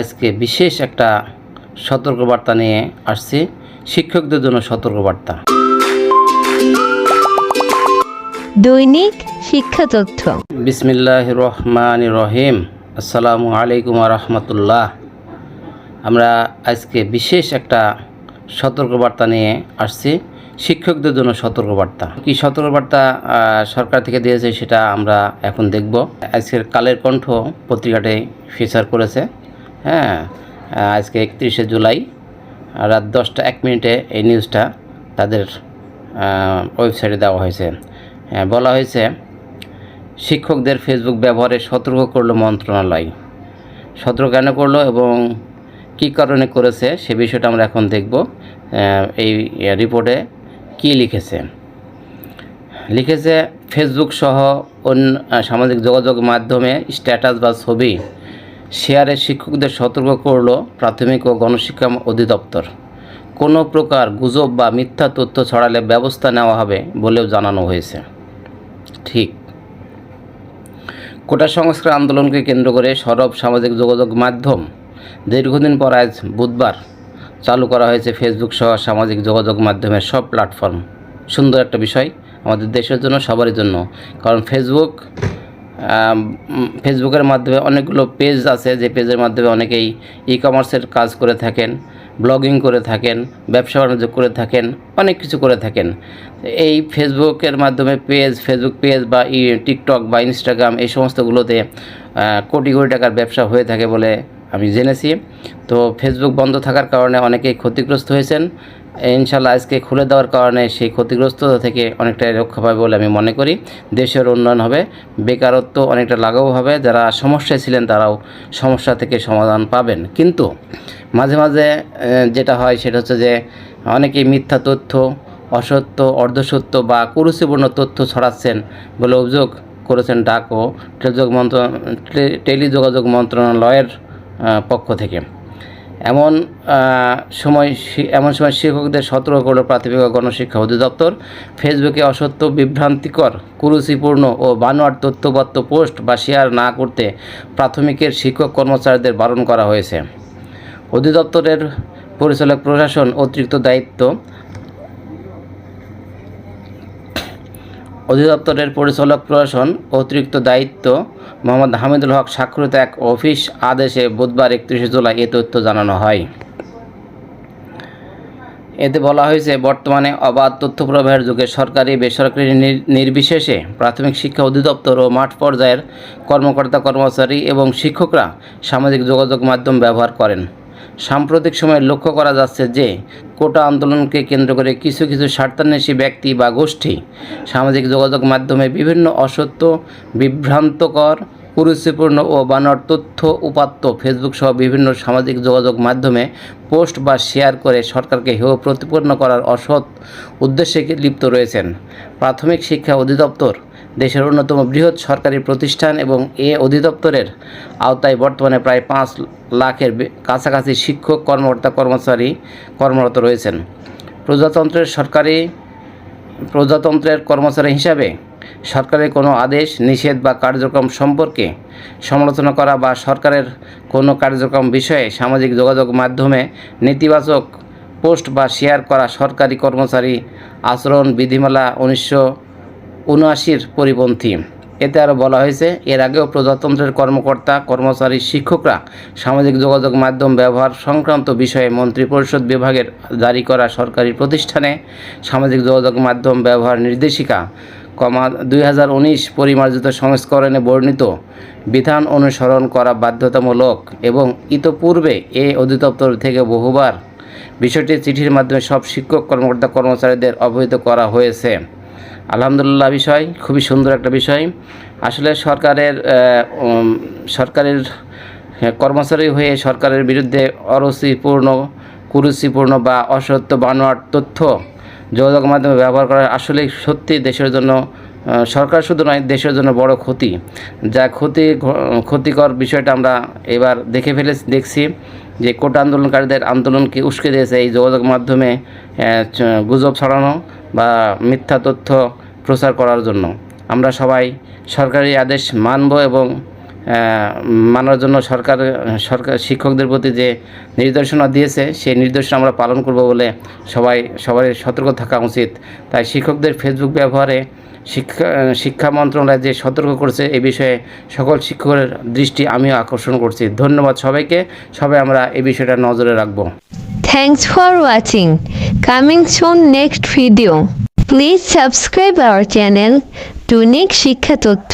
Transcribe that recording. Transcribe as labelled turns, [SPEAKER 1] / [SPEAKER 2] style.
[SPEAKER 1] আজকে বিশেষ একটা সতর্কবার্তা নিয়ে আসছি শিক্ষকদের জন্য সতর্কবার্তা।
[SPEAKER 2] দৈনিক শিক্ষা তথ্য।
[SPEAKER 1] বিসমিল্লাহ রহমান রহিম আসসালামু আলাইকুম রহমতুল্লাহ। আমরা আজকে বিশেষ একটা সতর্কবার্তা নিয়ে আসছি শিক্ষকদের জন্য সতর্কবার্তা। কি সতর্কবার্তা সরকার থেকে দিয়েছে সেটা আমরা এখন দেখব। আজকের কালের কণ্ঠ পত্রিকাটি ফিচার করেছে। হ্যাঁ আজকে একত্রিশে জুলাই রাত দশটা এক মিনিটে এই নিউজটা তাদের ওয়েবসাইটে দেওয়া হয়েছে। হ্যাঁ, বলা হয়েছে শিক্ষকদের ফেসবুক ব্যবহারে সতর্ক করল মন্ত্রণালয়। সতর্ক কেন করল এবং কী কারণে করেছে সে বিষয়টা আমরা এখন দেখব এই রিপোর্টে কী লিখেছে। লিখেছে ফেসবুক সহ অন্য সামাজিক যোগাযোগ মাধ্যমে স্ট্যাটাস বা ছবি শেয়ারে শিক্ষকদের সতর্ক করল প্রাথমিক ও গণশিক্ষা অধিদপ্তর। কোনো প্রকার গুজব বা মিথ্যা তথ্য ছড়ালে ব্যবস্থা নেওয়া হবে বলেও জানানো হয়েছে। ঠিক। কোটা সংস্কার আন্দোলনকে কেন্দ্র করে সরব সামাজিক যোগাযোগ মাধ্যম দীর্ঘদিন পর আজ বুধবার চালু করা হয়েছে ফেসবুক সহ সামাজিক যোগাযোগ মাধ্যমের সব প্ল্যাটফর্ম সুন্দর একটা বিষয় আমাদের দেশের জন্য, সবারই জন্য। কারণ ফেসবুক ফেসবুকের মাধ্যমে অনেকগুলো পেজ আছে, যে পেজের মাধ্যমে অনেকেই ই কমার্সের কাজ করে থাকেন ব্লগিং করে থাকেন, ব্যবসা বাণিজ্য করে থাকেন, অনেক কিছু করে থাকেন। এই ফেসবুকের মাধ্যমে পেজ ফেসবুক পেজ বা ই টিকটক বা ইনস্টাগ্রাম এই সমস্তগুলোতে কোটি কোটি টাকার ব্যবসা হয়ে থাকে বলে আমি জেনেছি। তো ফেসবুক বন্ধ থাকার কারণে অনেকেই ক্ষতিগ্রস্ত হয়েছেন। ইনশাল্লাহ আজকে খুলে দেওয়ার কারণে সেই ক্ষতিগ্রস্ততা থেকে অনেকটাই রক্ষা পাবে বলে আমি মনে করি। দেশের উন্নয়ন হবে, বেকারত্ব অনেকটা লাঘব হবে, যারা সমস্যায় ছিলেন তারাও সমস্যা থেকে সমাধান পাবেন। কিন্তু মাঝে মাঝে যেটা হয় সেটা হচ্ছে যে অনেকেই মিথ্যা তথ্য, অসত্য, অর্ধসত্য বা কুরুচিপূর্ণ তথ্য ছড়াচ্ছেন বলে অভিযোগ করেছেন ডাক ও টেলিযোগ মন্ত্র, টেলিযোগাযোগ মন্ত্রণালয়ের পক্ষ থেকে। এমন সময় এমন সময় শিক্ষকদের সতর্ক করল প্রাথমিক ও গণশিক্ষা অধিদপ্তর। ফেসবুকে অসত্য, বিভ্রান্তিকর, কুরুচিপূর্ণ ও বানোয়ার তথ্যবত্ত পোস্ট বা শেয়ার না করতে প্রাথমিকের শিক্ষক কর্মচারীদের বারণ করা হয়েছে। অধিদপ্তরের পরিচালক, প্রশাসন অতিরিক্ত দায়িত্ব অধিদপ্তরের পরিচালক প্রশাসন অতিরিক্ত দায়িত্ব মোহাম্মদ হামিদুল হক স্বাক্ষরিত এক অফিস আদেশে বুধবার একত্রিশে জুলাই এ তথ্য জানানো হয়। এতে বলা হয়েছে, বর্তমানে অবাধ তথ্য প্রবাহের যুগে সরকারি বেসরকারি নির- নির্বিশেষে প্রাথমিক শিক্ষা অধিদপ্তর ও মাঠ পর্যায়ের কর্মকর্তা কর্মচারী এবং শিক্ষকরা সামাজিক যোগাযোগ মাধ্যম ব্যবহার করেন। সাম্প্রতিক সময়ে লক্ষ্য করা যাচ্ছে যে কোটা আন্দোলনকে কেন্দ্র করে কিছু কিছু স্বার্থান্বেষী ব্যক্তি বা গোষ্ঠী সামাজিক যোগাযোগ মাধ্যমে বিভিন্ন অসত্য, বিভ্রান্তকর, কুরুচিপূর্ণ ও বানর তথ্য উপাত্ত ফেসবুক সহ বিভিন্ন সামাজিক যোগাযোগ মাধ্যমে পোস্ট বা শেয়ার করে সরকারকে হেয় প্রতিপন্ন করার অসৎ উদ্দেশ্যে লিপ্ত রয়েছেন। প্রাথমিক শিক্ষা অধিদপ্তর দেশের অন্যতম বৃহৎ সরকারি প্রতিষ্ঠান এবং এ অধিদপ্তরের আওতায় বর্তমানে প্রায় পাঁচ লাখের কাছাকাছি শিক্ষক, কর্মকর্তা, কর্মচারী কর্মরত রয়েছেন। প্রজাতন্ত্রের সরকারি, প্রজাতন্ত্রের কর্মচারী হিসাবে সরকারের কোনো আদেশ, নিষেধ বা কার্যক্রম সম্পর্কে সমালোচনা করা বা সরকারের কোনো কার্যক্রম বিষয়ে সামাজিক যোগাযোগ মাধ্যমে নেতিবাচক পোস্ট বা শেয়ার করা সরকারি কর্মচারী আচরণ, বিধিমালা, উনিশশো উনআশির পরিপন্থী। এতে আরও বলা হয়েছে, এর আগেও প্রজাতন্ত্রের কর্মকর্তা, কর্মচারী, শিক্ষকরা সামাজিক যোগাযোগ মাধ্যম ব্যবহার সংক্রান্ত বিষয়ে মন্ত্রিপরিষদ বিভাগের জারি করা সরকারি প্রতিষ্ঠানে সামাজিক যোগাযোগ মাধ্যম ব্যবহার নির্দেশিকা। কমা দুই হাজার উনিশ পরিমার্জিত সংস্করণে বর্ণিত, বিধান অনুসরণ করা বাধ্যতামূলক এবং ইতপূর্বে এ অধিদপ্তর থেকে বহুবার বিষয়টি চিঠির মাধ্যমে সব শিক্ষক, কর্মকর্তা, কর্মচারীদের অবহিত করা হয়েছে। আলহামদুলিল্লাহ বিষয় খুবই সুন্দর একটা বিষয়। আসলে সরকারের সরকারের হ্যাঁ, কর্মচারী হয়ে সরকারের বিরুদ্ধে অরুচিপূর্ণ কুরুচিপূর্ণ বা অসত্য বানোয়ার তথ্য যোগাযোগ মাধ্যমে ব্যবহার করা আসলে সত্যি দেশের জন্য সরকার শুধু নয়, দেশের জন্য বড় ক্ষতি। যা ক্ষতি, ক্ষতিকর বিষয়টা আমরা এবার দেখে ফেলে দেখছি যে কোটা আন্দোলনকারীদের আন্দোলনকে উস্কে দিয়েছে এই যোগাযোগ মাধ্যমে গুজব ছড়ানো বা মিথ্যা তথ্য প্রচার করার জন্য। আমরা সবাই সরকারি আদেশ মানব এবং মানার জন্য সরকার সরকার, শিক্ষকদের প্রতি যে নির্দেশনা দিয়েছে, সেই নির্দেশনা আমরা পালন করব বলে সবাই সবাই সতর্ক থাকা উচিত। তাই শিক্ষকদের ফেসবুক ব্যবহারে শিক্ষা শিক্ষা মন্ত্রণালয় যে সতর্ক করছে, এ বিষয়ে সকল শিক্ষকের দৃষ্টি আমিও আকর্ষণ করছি। ধন্যবাদ সবাইকে। সবাই আমরা এই বিষয়টা নজরে রাখব।
[SPEAKER 2] Thanks for watching. Coming soon next video. Please subscribe our channel. Tunik শিক্ষা তথ্য